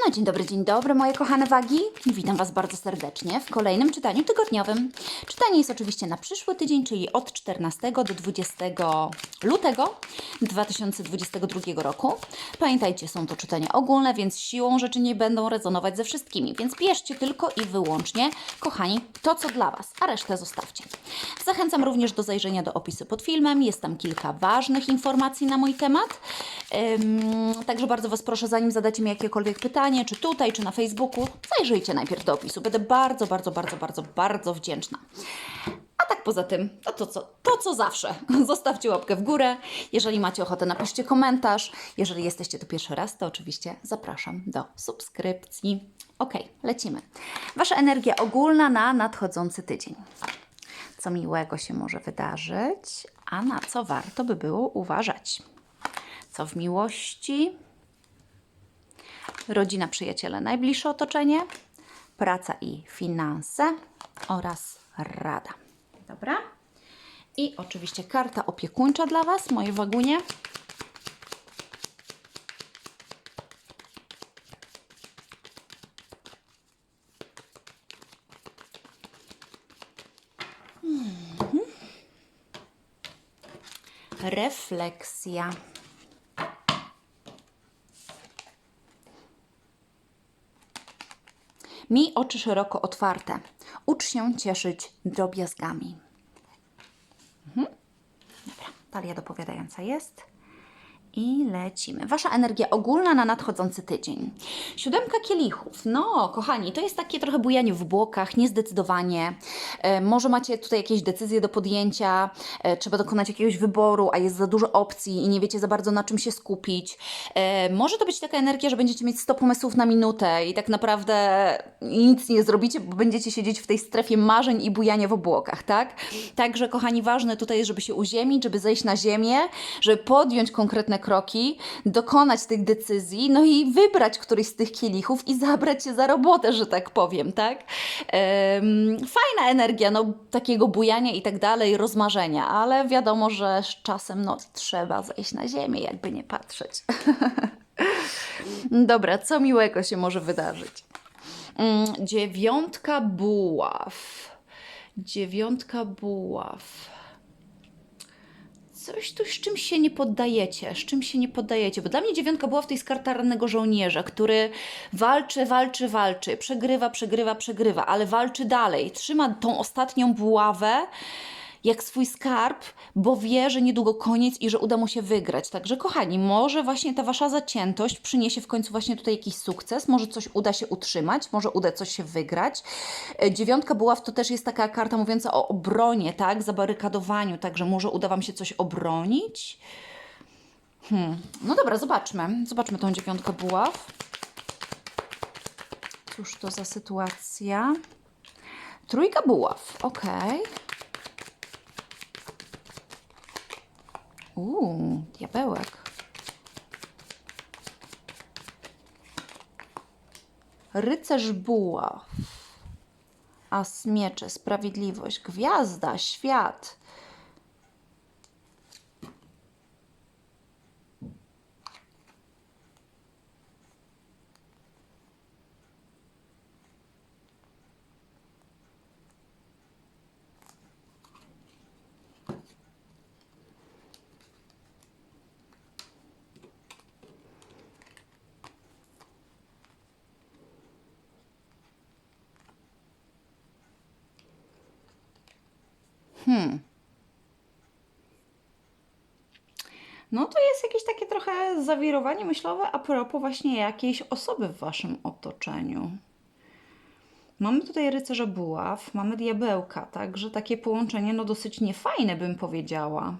No dzień dobry, dzień dobry moje kochane wagi. Witam Was bardzo serdecznie w kolejnym czytaniu tygodniowym. Czytanie jest oczywiście na przyszły tydzień, czyli od 14 do 20 lutego 2022 roku. Pamiętajcie, są to czytania ogólne, więc siłą rzeczy nie będą rezonować ze wszystkimi, więc bierzcie tylko i wyłącznie, kochani, to co dla Was, a resztę zostawcie. Zachęcam również do zajrzenia do opisu pod filmem, jest tam kilka ważnych informacji na mój temat. Ym, także bardzo Was proszę, zanim zadacie mi jakiekolwiek pytanie, czy tutaj, czy na Facebooku, zajrzyjcie najpierw do opisu. Będę bardzo, bardzo, bardzo, bardzo, bardzo wdzięczna. A tak poza tym, to, to, co, to co zawsze. Zostawcie łapkę w górę. Jeżeli macie ochotę, napiszcie komentarz. Jeżeli jesteście tu pierwszy raz, to oczywiście zapraszam do subskrypcji. Ok, lecimy. Wasza energia ogólna na nadchodzący tydzień. Co miłego się może wydarzyć, a na co warto by było uważać. Co w miłości? Rodzina, przyjaciele, najbliższe otoczenie, praca i finanse oraz rada. Dobra? I oczywiście karta opiekuńcza dla Was, moje wagunie. Mhm. Refleksja. Miej oczy szeroko otwarte. Ucz się cieszyć drobiazgami. Mhm. Dobra, talia dopowiadająca jest. I lecimy. Wasza energia ogólna na nadchodzący tydzień. Siódemka kielichów. No, kochani, to jest takie trochę bujanie w błokach, niezdecydowanie. E, może macie tutaj jakieś decyzje do podjęcia, e, trzeba dokonać jakiegoś wyboru, a jest za dużo opcji i nie wiecie za bardzo na czym się skupić. E, może to być taka energia, że będziecie mieć 100 pomysłów na minutę i tak naprawdę nic nie zrobicie, bo będziecie siedzieć w tej strefie marzeń i bujania w obłokach, tak? Także, kochani, ważne tutaj jest, żeby się uziemić, żeby zejść na ziemię, żeby podjąć konkretne kroki, dokonać tych decyzji, no i wybrać któryś z tych kielichów i zabrać się za robotę, że tak powiem, tak? Em, fajna energia, no, takiego bujania i tak dalej, rozmarzenia, ale wiadomo, że z czasem, no, trzeba zejść na ziemię, jakby nie patrzeć. Dobra, co miłego się może wydarzyć? Mm, dziewiątka buław. Dziewiątka buław coś tu z czym się nie poddajecie, z czym się nie poddajecie, bo dla mnie dziewiątka była w tej karta rannego żołnierza, który walczy, walczy, walczy, przegrywa, przegrywa, przegrywa, ale walczy dalej, trzyma tą ostatnią buławę jak swój skarb, bo wie, że niedługo koniec i że uda mu się wygrać. Także kochani, może właśnie ta wasza zaciętość przyniesie w końcu właśnie tutaj jakiś sukces, może coś uda się utrzymać, może uda coś się wygrać. E, Dziewiątka buław to też jest taka karta mówiąca o obronie, tak, zabarykadowaniu, także może uda wam się coś obronić. Hmm. No dobra, zobaczmy. Zobaczmy tą dziewiątkę buław. Cóż to za sytuacja? Trójka buław, okej. Uuu, diabełek. Rycerz buław. As miecze, sprawiedliwość, gwiazda, świat. No to jest jakieś takie trochę zawirowanie myślowe a propos właśnie jakiejś osoby w waszym otoczeniu. Mamy tutaj rycerza buław, mamy diabełka, także takie połączenie no dosyć niefajne bym powiedziała.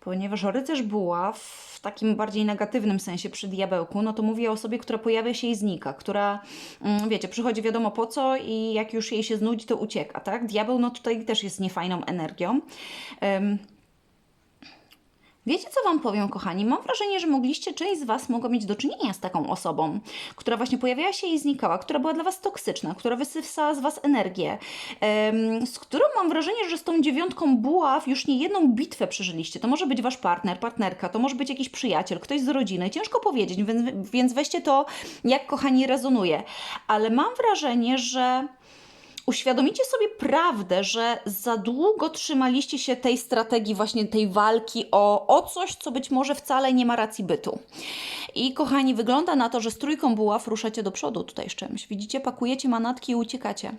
Ponieważ rycerz buław w takim bardziej negatywnym sensie przy diabełku, no to mówi o osobie, która pojawia się i znika, która, mm, wiecie, przychodzi wiadomo po co i jak już jej się znudzi, to ucieka, tak? Diabeł no tutaj też jest niefajną energią. Em, Wiecie, co Wam powiem, kochani? Mam wrażenie, że mogliście, część z Was mogła mieć do czynienia z taką osobą, która właśnie pojawiała się i znikała, która była dla Was toksyczna, która wysysała z Was energię, z którą mam wrażenie, że z tą dziewiątką buław już nie jedną bitwę przeżyliście. To może być Wasz partner, partnerka, to może być jakiś przyjaciel, ktoś z rodziny. Ciężko powiedzieć, więc weźcie to, jak kochani rezonuje. Ale mam wrażenie, że uświadomicie sobie prawdę, że za długo trzymaliście się tej strategii, właśnie tej walki o, o coś, co być może wcale nie ma racji bytu. I kochani, wygląda na to, że z trójką buław ruszacie do przodu tutaj z czymś. Widzicie, pakujecie manatki i uciekacie.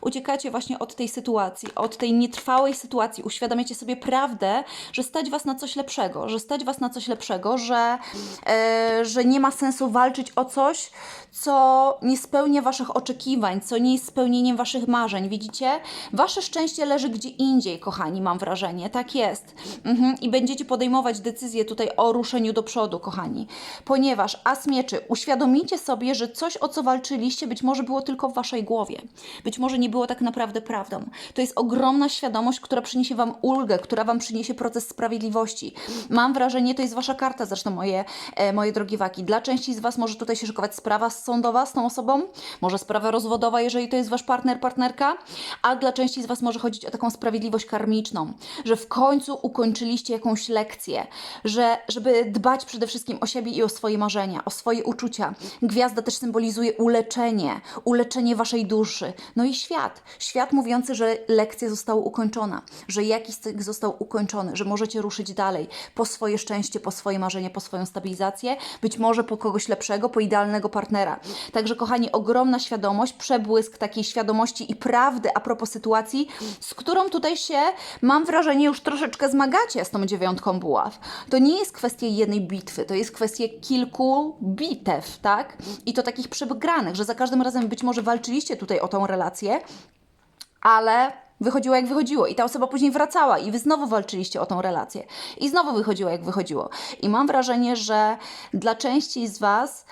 Uciekacie właśnie od tej sytuacji, od tej nietrwałej sytuacji. Uświadamiacie sobie prawdę, że stać was na coś lepszego, że stać was na coś lepszego, że, e, że nie ma sensu walczyć o coś, co nie spełnia waszych oczekiwań, co nie jest spełnieniem waszych marzeń. Widzicie? Wasze szczęście leży gdzie indziej, kochani, mam wrażenie. Tak jest. Mhm. I będziecie podejmować decyzję tutaj o ruszeniu do przodu, kochani. Ponieważ as mieczy, uświadomicie sobie, że coś, o co walczyliście, być może było tylko w waszej głowie. Być może nie było tak naprawdę prawdą. To jest ogromna świadomość, która przyniesie wam ulgę, która wam przyniesie proces sprawiedliwości. Mam wrażenie, to jest wasza karta, zresztą moje, e, moje drogie waki. Dla części z was może tutaj się szykować sprawa sądowa z tą osobą, może sprawa rozwodowa, jeżeli to jest wasz partner, partnerka, a dla części z was może chodzić o taką sprawiedliwość karmiczną, że w końcu ukończyliście jakąś lekcję, że żeby dbać przede wszystkim o siebie i o swoje marzenia, o swoje uczucia. Gwiazda też symbolizuje uleczenie, uleczenie waszej duszy. No i świat. Świat mówiący, że lekcja została ukończona, że jakiś cykl został ukończony, że możecie ruszyć dalej po swoje szczęście, po swoje marzenie, po swoją stabilizację, być może po kogoś lepszego, po idealnego partnera. Także, kochani, ogromna świadomość, przebłysk takiej świadomości i prawdy a propos sytuacji, z którą tutaj się, mam wrażenie, już troszeczkę zmagacie z tą dziewiątką buław. To nie jest kwestia jednej bitwy, to jest kwestia kilku bitew, tak? I to takich przegranych, że za każdym razem być może walczyliście tutaj o tą relację, ale wychodziło jak wychodziło i ta osoba później wracała i wy znowu walczyliście o tą relację i znowu wychodziło jak wychodziło. I mam wrażenie, że dla części z Was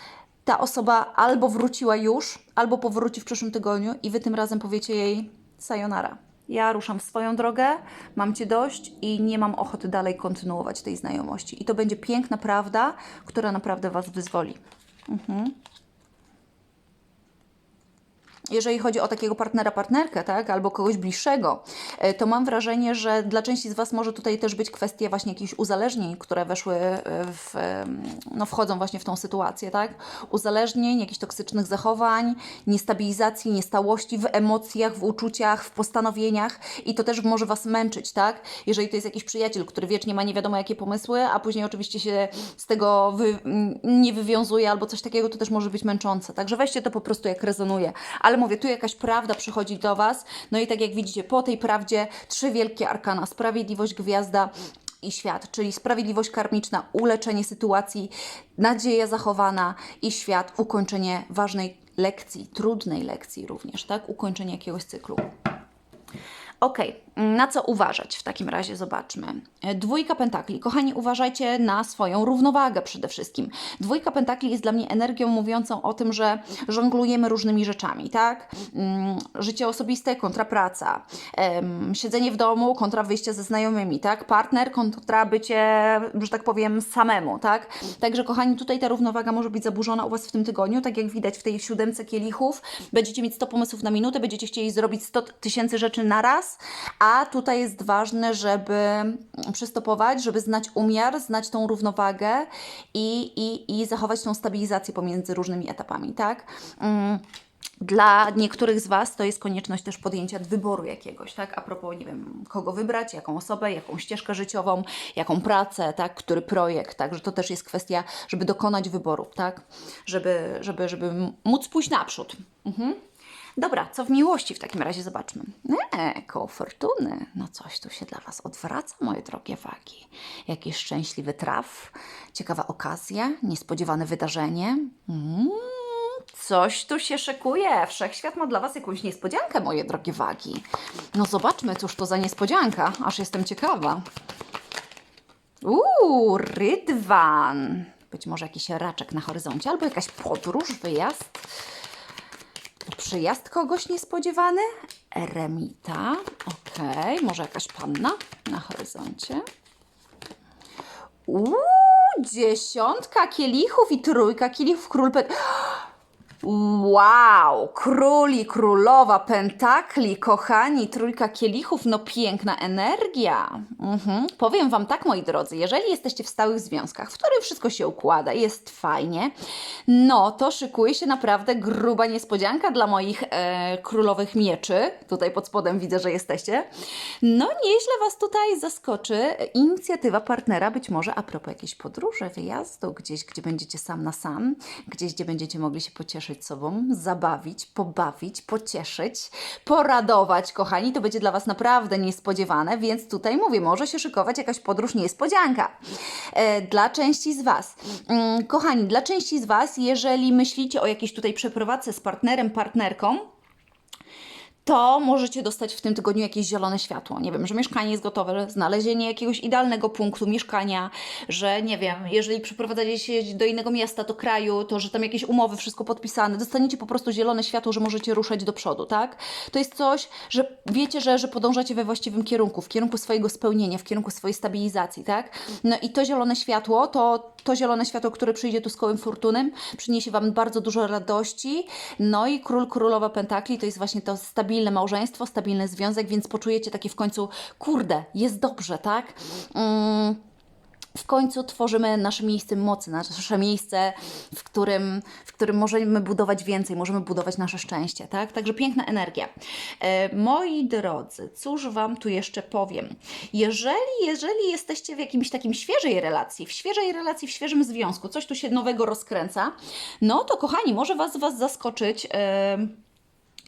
ta osoba albo wróciła już, albo powróci w przyszłym tygodniu i wy tym razem powiecie jej sayonara. Ja ruszam w swoją drogę, mam Cię dość i nie mam ochoty dalej kontynuować tej znajomości. I to będzie piękna prawda, która naprawdę Was wyzwoli. Jeżeli chodzi o takiego partnera, partnerkę, tak, albo kogoś bliższego, e, to mam wrażenie, że dla części z Was może tutaj też być kwestia właśnie jakichś uzależnień, które weszły e, w, no wchodzą właśnie w tą sytuację, tak? Uzależnień, jakichś toksycznych zachowań, niestabilizacji, niestałości w emocjach, w uczuciach, w postanowieniach i to też może Was męczyć, tak? Jeżeli to jest jakiś przyjaciel, który wiecznie ma nie wiadomo jakie pomysły, a później oczywiście się z tego wy, nie wywiązuje albo coś takiego, to też może być męczące. Także weźcie to po prostu jak rezonuje. Ale mówię, tu jakaś prawda przychodzi do Was, no i tak jak widzicie, po tej prawdzie trzy wielkie arkana, sprawiedliwość, gwiazda, i świat, czyli sprawiedliwość karmiczna, uleczenie sytuacji, nadzieja zachowana i świat, ukończenie ważnej lekcji, trudnej lekcji również, tak? Ukończenie jakiegoś cyklu. Ok, na co uważać w takim razie? Zobaczmy. E, Dwójka pentakli. Kochani, uważajcie na swoją równowagę przede wszystkim. Dwójka pentakli jest dla mnie energią mówiącą o tym, że żonglujemy różnymi rzeczami, tak? Mm, Życie osobiste kontra praca, siedzenie w domu kontra wyjście ze znajomymi, tak? Partner kontra bycie, że tak powiem, samemu, tak? Także, kochani, tutaj ta równowaga może być zaburzona u Was w tym tygodniu, tak jak widać w tej siódemce kielichów. Będziecie mieć 100 pomysłów na minutę, będziecie chcieli zrobić 100 tysięcy rzeczy na raz, a tutaj jest ważne, żeby przystopować, żeby znać umiar, znać tą równowagę i, i, i zachować tą stabilizację pomiędzy różnymi etapami, tak? Mm. Dla niektórych z Was to jest konieczność też podjęcia wyboru jakiegoś, tak? A propos, nie wiem, kogo wybrać, jaką osobę, jaką ścieżkę życiową, jaką pracę, tak? Który projekt, tak? Że to też jest kwestia, żeby dokonać wyboru, tak? Żeby, żeby, żeby móc pójść naprzód. Mhm. Dobra, co w miłości w takim razie zobaczmy. Nie, koło fortuny. No coś tu się dla Was odwraca, moje drogie wagi. Jakiś szczęśliwy traf, ciekawa okazja, niespodziewane wydarzenie. Mm, coś tu się szykuje. Wszechświat ma dla Was jakąś niespodziankę, moje drogie wagi. No zobaczmy, cóż to za niespodzianka. Aż jestem ciekawa. Uuu, rydwan. Być może jakiś raczek na horyzoncie, albo jakaś podróż, wyjazd. Przyjazd kogoś niespodziewany? Eremita. Okej, może jakaś panna na horyzoncie. Uuu, dziesiątka kielichów i trójka kielichów król pen... Wow, król i królowa pentakli, kochani, trójka kielichów, no piękna energia. Mhm. Powiem Wam tak, moi drodzy, jeżeli jesteście w stałych związkach, w których wszystko się układa, jest fajnie, no to szykuje się naprawdę gruba niespodzianka dla moich e, królowych mieczy. Tutaj pod spodem widzę, że jesteście. No nieźle Was tutaj zaskoczy inicjatywa partnera, być może a propos jakiejś podróży, wyjazdu, gdzieś, gdzie będziecie sam na sam, gdzieś, gdzie będziecie mogli się pocieszyć sobą, zabawić, pobawić, pocieszyć, poradować, kochani. To będzie dla Was naprawdę niespodziewane, więc tutaj mówię, może się szykować jakaś podróż niespodzianka. E, dla części z Was. Mm, kochani, dla części z Was, jeżeli myślicie o jakiejś tutaj przeprowadzce z partnerem, partnerką, to możecie dostać w tym tygodniu jakieś zielone światło. Nie wiem, że mieszkanie jest gotowe, znalezienie jakiegoś idealnego punktu mieszkania, że nie wiem, jeżeli przeprowadzacie się do innego miasta, do kraju, to że tam jakieś umowy, wszystko podpisane, dostaniecie po prostu zielone światło, że możecie ruszać do przodu, tak? To jest coś, że wiecie, że, że podążacie we właściwym kierunku, w kierunku swojego spełnienia, w kierunku swojej stabilizacji, tak? No i to zielone światło, to, to zielone światło, które przyjdzie tu z kołem fortuny, przyniesie Wam bardzo dużo radości. No i król, królowa pentakli to jest właśnie to stabilne małżeństwo, stabilny związek, więc poczujecie takie w końcu, kurde, jest dobrze, tak? Mm, w końcu tworzymy nasze miejsce mocy, nasze miejsce, w którym, w którym możemy budować więcej, możemy budować nasze szczęście, tak? Także piękna energia. E, moi drodzy, cóż Wam tu jeszcze powiem? Jeżeli, jeżeli jesteście w jakimś takim świeżej relacji, w świeżej relacji, w świeżym związku, coś tu się nowego rozkręca, no to kochani, może Was, was zaskoczyć.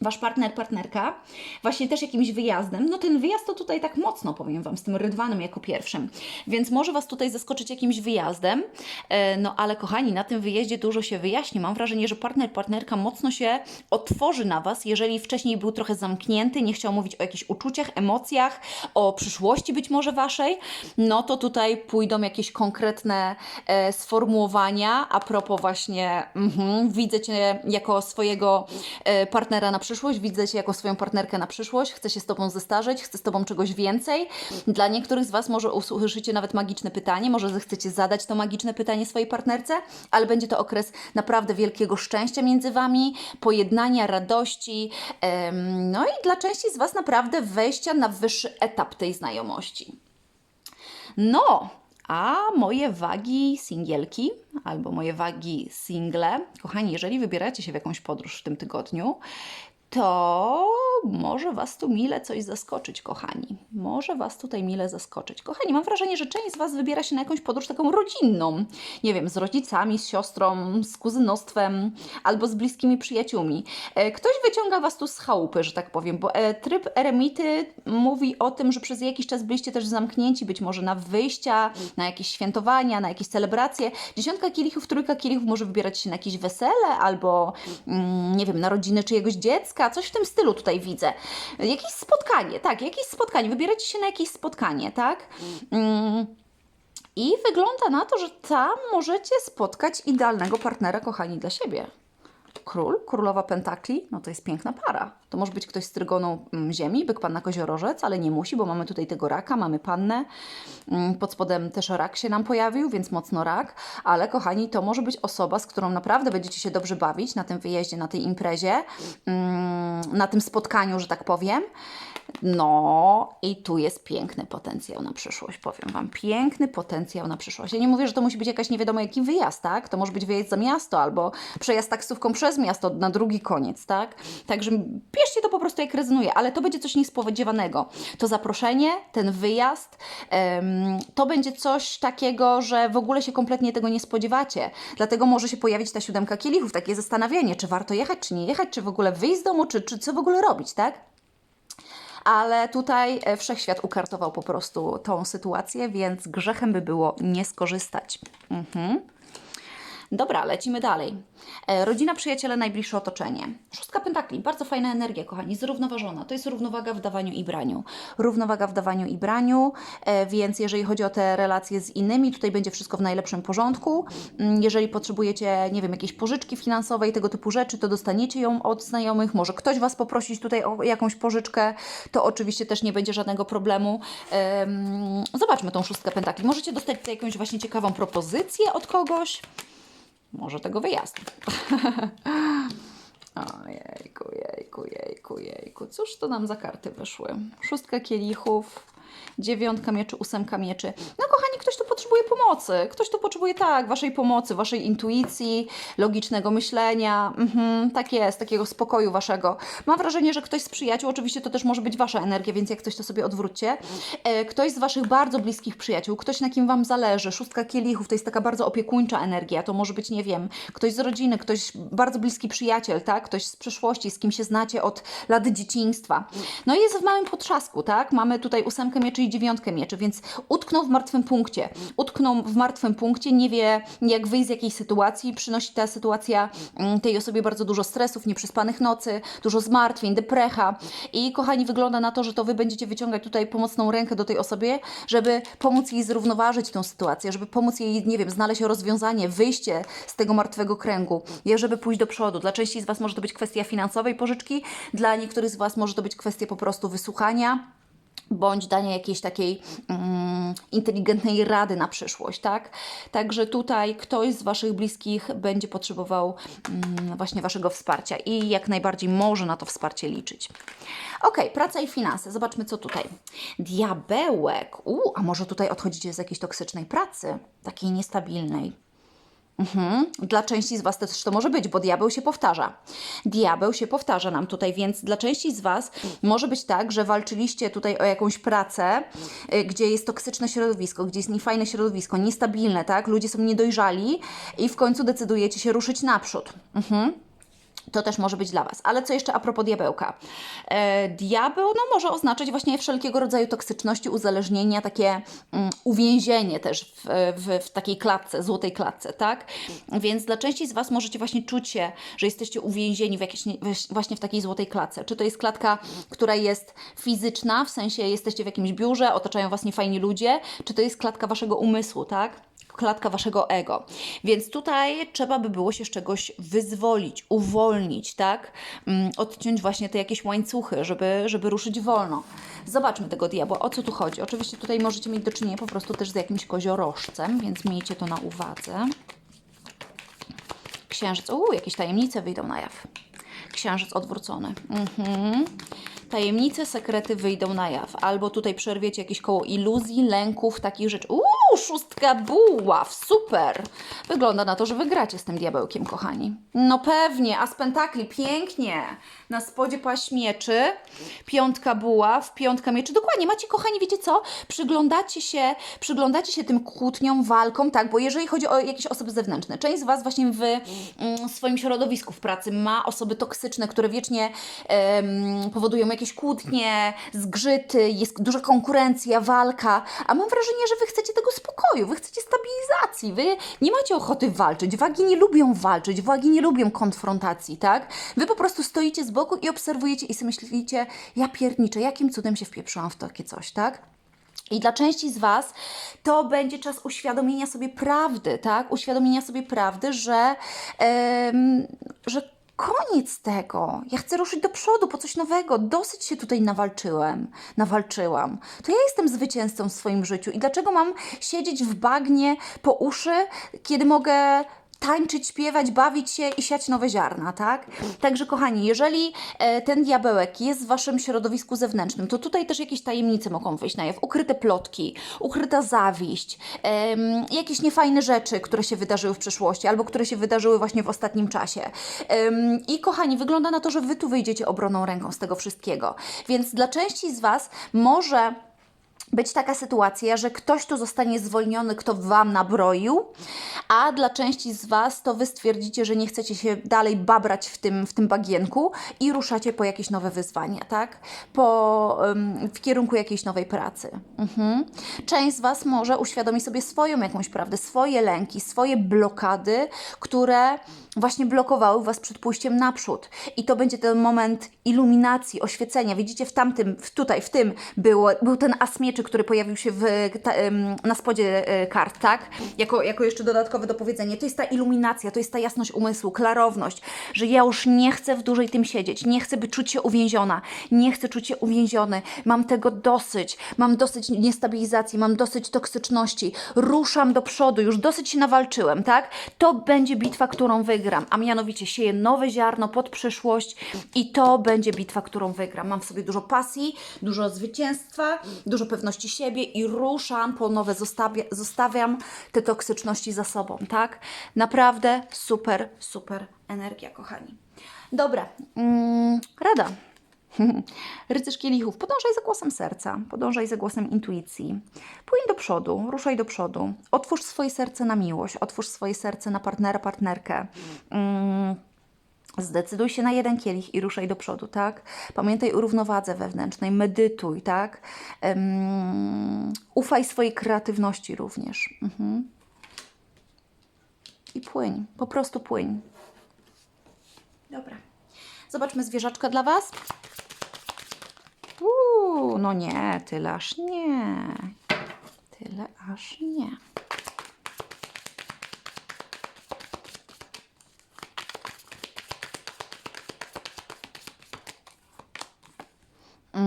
Wasz partner, partnerka, właśnie też jakimś wyjazdem, no ten wyjazd to tutaj tak mocno, powiem Wam, z tym rydwanem jako pierwszym. Więc może Was tutaj zaskoczyć jakimś wyjazdem, e, no ale kochani, na tym wyjeździe dużo się wyjaśni. Mam wrażenie, że partner, partnerka mocno się otworzy na Was, jeżeli wcześniej był trochę zamknięty, nie chciał mówić o jakichś uczuciach, emocjach, o przyszłości być może Waszej, no to tutaj pójdą jakieś konkretne e, sformułowania a propos właśnie, mhm, widzę Cię jako swojego e, partnera na przyszłość, widzę Cię jako swoją partnerkę na przyszłość, chcę się z Tobą zestarzeć, chcę z Tobą czegoś więcej. Dla niektórych z Was może usłyszycie nawet magiczne pytanie, może zechcecie zadać to magiczne pytanie swojej partnerce, ale będzie to okres naprawdę wielkiego szczęścia między Wami, pojednania, radości, no i dla części z Was naprawdę wejścia na wyższy etap tej znajomości. No, a moje wagi singielki albo moje wagi single, kochani, jeżeli wybieracie się w jakąś podróż w tym tygodniu, to może Was tu mile coś zaskoczyć, kochani. Może Was tutaj mile zaskoczyć. Kochani, mam wrażenie, że część z Was wybiera się na jakąś podróż taką rodzinną. Nie wiem, z rodzicami, z siostrą, z kuzynostwem albo z bliskimi przyjaciółmi. E, Ktoś wyciąga Was tu z chałupy, że tak powiem, bo e, tryb eremity mówi o tym, że przez jakiś czas byliście też zamknięci, być może na wyjścia, na jakieś świętowania, na jakieś celebracje. Dziesiątka kielichów, trójka kielichów może wybierać się na jakieś wesele albo, mm, nie wiem, narodziny czyjegoś dziecka, coś w tym stylu tutaj widzę. Jakieś spotkanie, tak, jakieś spotkanie. Wybieracie się na jakieś spotkanie, tak? Mm. I wygląda na to, że tam możecie spotkać idealnego partnera, kochani, dla siebie. Król, królowa pentakli, no to jest piękna para. To może być ktoś z trygoną mm, ziemi, byk panna koziorożec, ale nie musi, bo mamy tutaj tego raka, mamy pannę. Mm, Pod spodem też rak się nam pojawił, więc mocno rak. Ale kochani, to może być osoba, z którą naprawdę będziecie się dobrze bawić na tym wyjeździe, na tej imprezie, mm, na tym spotkaniu, że tak powiem. No i tu jest piękny potencjał na przyszłość, powiem Wam. Piękny potencjał na przyszłość. Ja nie mówię, że to musi być jakaś nie wiadomo jaki wyjazd, tak? To może być wyjazd za miasto albo przejazd taksówką przez miasto na drugi koniec, tak? Także bierzcie to po prostu jak rezonuje, ale to będzie coś niespodziewanego. To zaproszenie, ten wyjazd, to będzie coś takiego, że w ogóle się kompletnie tego nie spodziewacie. Dlatego może się pojawić ta siódemka kielichów, takie zastanawianie, czy warto jechać, czy nie jechać, czy w ogóle wyjść z domu, czy, czy co w ogóle robić, tak? Ale tutaj e, wszechświat ukartował po prostu tą sytuację, więc grzechem by było nie skorzystać. Mhm. Dobra, lecimy dalej. E, rodzina, przyjaciele, najbliższe otoczenie. Szóstka pentakli, bardzo fajna energia, kochani, zrównoważona. To jest równowaga w dawaniu i braniu. Równowaga w dawaniu i braniu, e, więc jeżeli chodzi o te relacje z innymi, tutaj będzie wszystko w najlepszym porządku. Mm, Jeżeli potrzebujecie, nie wiem, jakiejś pożyczki finansowej, tego typu rzeczy, to dostaniecie ją od znajomych. Może ktoś Was poprosić tutaj o jakąś pożyczkę, to oczywiście też nie będzie żadnego problemu. Em, Zobaczmy tą szóstkę pentakli. Możecie dostać jakąś właśnie ciekawą propozycję od kogoś. Może tego wyjazdu. Ojejku, jejku, jejku, jejku. Cóż to nam za karty wyszły? Szóstka kielichów, dziewiątka mieczy, ósemka mieczy. No kochani, ktoś tu potrzebuje pomocy. Ktoś tu potrzebuje, tak, waszej pomocy, waszej intuicji, logicznego myślenia. Mhm, tak jest, takiego spokoju waszego. Mam wrażenie, że ktoś z przyjaciół, oczywiście to też może być wasza energia, więc jak ktoś to sobie odwróćcie. E, ktoś z waszych bardzo bliskich przyjaciół, ktoś na kim wam zależy. Szóstka kielichów to jest taka bardzo opiekuńcza energia. To może być, nie wiem, ktoś z rodziny, ktoś bardzo bliski przyjaciel, tak? Ktoś z przeszłości, z kim się znacie od lat dzieciństwa. No i jest w małym potrzasku, tak? Mamy tutaj ósemkę mieczy i dziewiątkę mieczy, więc utknął w martwym punkcie. Utknął w martwym punkcie, nie wie jak wyjść z jakiejś sytuacji. Przynosi ta sytuacja mm, tej osobie bardzo dużo stresów, nieprzespanych nocy, dużo zmartwień, deprecha. I kochani, wygląda na to, że to Wy będziecie wyciągać tutaj pomocną rękę do tej osobie, żeby pomóc jej zrównoważyć tą sytuację, żeby pomóc jej, nie wiem, znaleźć rozwiązanie, wyjście z tego martwego kręgu, żeby pójść do przodu. Dla części z Was może to być kwestia finansowej pożyczki, dla niektórych z Was może to być kwestia po prostu wysłuchania bądź dania jakiejś takiej mm, inteligentnej rady na przyszłość, tak? Także tutaj ktoś z Waszych bliskich będzie potrzebował mm, właśnie Waszego wsparcia i jak najbardziej może na to wsparcie liczyć. Ok, praca i finanse. Zobaczmy, co tutaj. Diabełek. U, a może tutaj odchodzicie z jakiejś toksycznej pracy, takiej niestabilnej. Mhm. Dla części z Was też to może być, bo diabeł się powtarza. Diabeł się powtarza nam tutaj, więc dla części z Was może być tak, że walczyliście tutaj o jakąś pracę, y, gdzie jest toksyczne środowisko, gdzie jest niefajne środowisko, niestabilne, tak? Ludzie są niedojrzali i w końcu decydujecie się ruszyć naprzód. Mhm. To też może być dla Was. Ale co jeszcze a propos diabełka? E, diabeł no, może oznaczać właśnie wszelkiego rodzaju toksyczności, uzależnienia, takie mm, uwięzienie też w, w, w takiej klatce, złotej klatce, tak? Więc dla części z Was możecie właśnie czuć się, że jesteście uwięzieni w weź- właśnie w takiej złotej klatce. Czy to jest klatka, która jest fizyczna, w sensie jesteście w jakimś biurze, otaczają Was niefajni ludzie, czy to jest klatka Waszego umysłu, tak? Klatka waszego ego. Więc tutaj trzeba by było się z czegoś wyzwolić, uwolnić, tak? Mm, Odciąć właśnie te jakieś łańcuchy, żeby, żeby ruszyć wolno. Zobaczmy tego diabła. O co tu chodzi? Oczywiście tutaj możecie mieć do czynienia po prostu też z jakimś koziorożcem, więc miejcie to na uwadze. Księżyc. Uuu, jakieś tajemnice wyjdą na jaw. Księżyc odwrócony. Mhm. Tajemnice, sekrety wyjdą na jaw. Albo tutaj przerwiecie jakieś koło iluzji, lęków, takich rzeczy. Uuu, szóstka buław, super! Wygląda na to, że wygracie z tym diabełkiem, kochani. No pewnie, a z pentakli, pięknie. Na spodzie paść mieczy, piątka buław, piątka mieczy. Dokładnie, macie, kochani, wiecie co? Przyglądacie się, przyglądacie się tym kłótniom, walkom, tak? Bo jeżeli chodzi o jakieś osoby zewnętrzne, część z Was właśnie w mm, swoim środowisku w pracy ma osoby toksyczne, które wiecznie powodują jakieś kłótnie, zgrzyty, jest duża konkurencja, walka, a mam wrażenie, że Wy chcecie tego spokoju, Wy chcecie stabilizacji, Wy nie macie ochoty walczyć, wagi nie lubią walczyć, wagi nie lubią konfrontacji, tak? Wy po prostu stoicie z boku i obserwujecie i sobie myślicie, ja pierniczę, jakim cudem się wpieprzyłam w takie coś, tak? I dla części z Was to będzie czas uświadomienia sobie prawdy, tak? Uświadomienia sobie prawdy, że, że koniec tego. Ja chcę ruszyć do przodu po coś nowego. Dosyć się tutaj nawalczyłem, nawalczyłam. To ja jestem zwycięzcą w swoim życiu. I dlaczego mam siedzieć w bagnie po uszy, kiedy mogę tańczyć, śpiewać, bawić się i siać nowe ziarna, tak? Także kochani, jeżeli e, ten diabełek jest w waszym środowisku zewnętrznym, to tutaj też jakieś tajemnice mogą wyjść na jaw, ukryte plotki, ukryta zawiść, jakieś niefajne rzeczy, które się wydarzyły w przeszłości albo które się wydarzyły właśnie w ostatnim czasie. I kochani, wygląda na to, że wy tu wyjdziecie obroną ręką z tego wszystkiego. Więc dla części z was może być taka sytuacja, że ktoś tu zostanie zwolniony, kto Wam nabroił, a dla części z Was to Wy stwierdzicie, że nie chcecie się dalej babrać w tym, w tym bagienku i ruszacie po jakieś nowe wyzwania, tak? Po, w kierunku jakiejś nowej pracy. Mhm. Część z Was może uświadomi sobie swoją jakąś prawdę, swoje lęki, swoje blokady, które właśnie blokowały Was przed pójściem naprzód. I to będzie ten moment iluminacji, oświecenia. Widzicie, w tamtym, w tutaj, w tym było, był ten as mieczy, który pojawił się w, na spodzie y, kart, tak? Jako, jako jeszcze dodatkowe dopowiedzenie. To jest ta iluminacja, to jest ta jasność umysłu, klarowność, że ja już nie chcę w dłużej tym siedzieć, nie chcę by czuć się uwięziona, nie chcę czuć się uwięziony, mam tego dosyć, mam dosyć niestabilizacji, mam dosyć toksyczności, ruszam do przodu, już dosyć się nawalczyłem, tak? To będzie bitwa, którą wygram, a mianowicie sieję nowe ziarno pod przyszłość i to będzie bitwa, którą wygram. Mam w sobie dużo pasji, dużo zwycięstwa, dużo pewności siebie i ruszam po nowe, zostawię, zostawiam te toksyczności za sobą, tak? Naprawdę super, super energia, kochani. Dobra, mm, rada. Rycerz kielichów, podążaj za głosem serca, podążaj za głosem intuicji. Płyń do przodu, ruszaj do przodu. Otwórz swoje serce na miłość, otwórz swoje serce na partnera, partnerkę. Mm, Zdecyduj się na jeden kielich i ruszaj do przodu, tak? Pamiętaj o równowadze wewnętrznej, medytuj, tak? Um, ufaj swojej kreatywności również. Mhm. I płyń, po prostu płyń. Dobra. Zobaczmy zwierzaczka dla Was. Uuu, no nie, tyle aż nie. Tyle aż nie.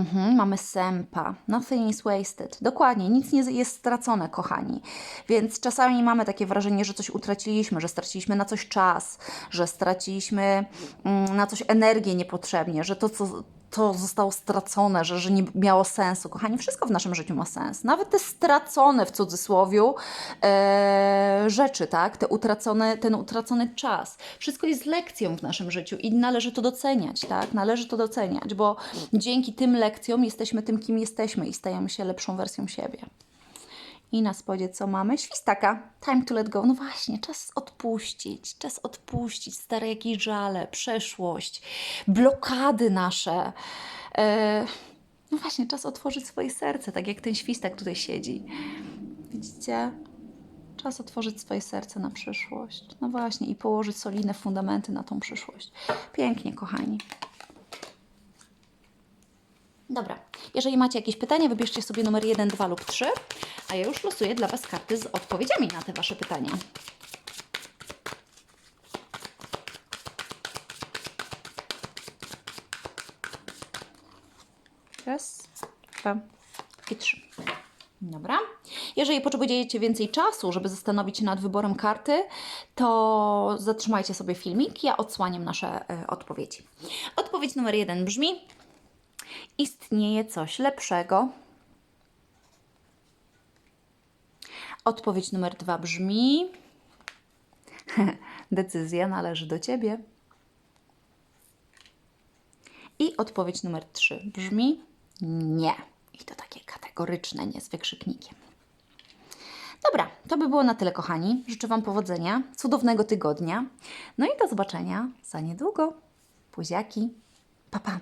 Mhm, mamy sępa. Nothing is wasted. Dokładnie, nic nie jest stracone, kochani. Więc czasami mamy takie wrażenie, że coś utraciliśmy, że straciliśmy na coś czas, że straciliśmy mm, na coś energię niepotrzebnie, że to, co to zostało stracone, że, że nie miało sensu. Kochani, wszystko w naszym życiu ma sens. Nawet te stracone w cudzysłowiu e, rzeczy, tak? Te utracone, ten utracony czas. Wszystko jest lekcją w naszym życiu i należy to doceniać, tak? Należy to doceniać, bo dzięki tym lekcjom jesteśmy tym, kim jesteśmy i stajemy się lepszą wersją siebie. I na spodzie co mamy? Świstaka. Time to let go. No właśnie, czas odpuścić. Czas odpuścić stare jakieś żale, przeszłość, blokady nasze. E, no właśnie, czas otworzyć swoje serce, tak jak ten świstak tutaj siedzi. Widzicie? Czas otworzyć swoje serce na przyszłość. No właśnie, i położyć solidne fundamenty na tą przyszłość. Pięknie, kochani. Dobra, jeżeli macie jakieś pytania, wybierzcie sobie numer 1, 2 lub 3, a ja już losuję dla Was karty z odpowiedziami na te Wasze pytania. Raz, dwa i trzy. Dobra. Jeżeli potrzebujecie więcej czasu, żeby zastanowić się nad wyborem karty, to zatrzymajcie sobie filmik, ja odsłaniam nasze e, odpowiedzi. Odpowiedź numer jeden brzmi: Istnieje coś lepszego. Odpowiedź numer dwa brzmi: Decyzja należy do ciebie. I odpowiedź numer trzy brzmi: Nie. I to takie kategoryczne, nie z wykrzyknikiem. Dobra, to by było na tyle, kochani. Życzę Wam powodzenia, cudownego tygodnia. No i do zobaczenia za niedługo. Puziaki. Pa, pa.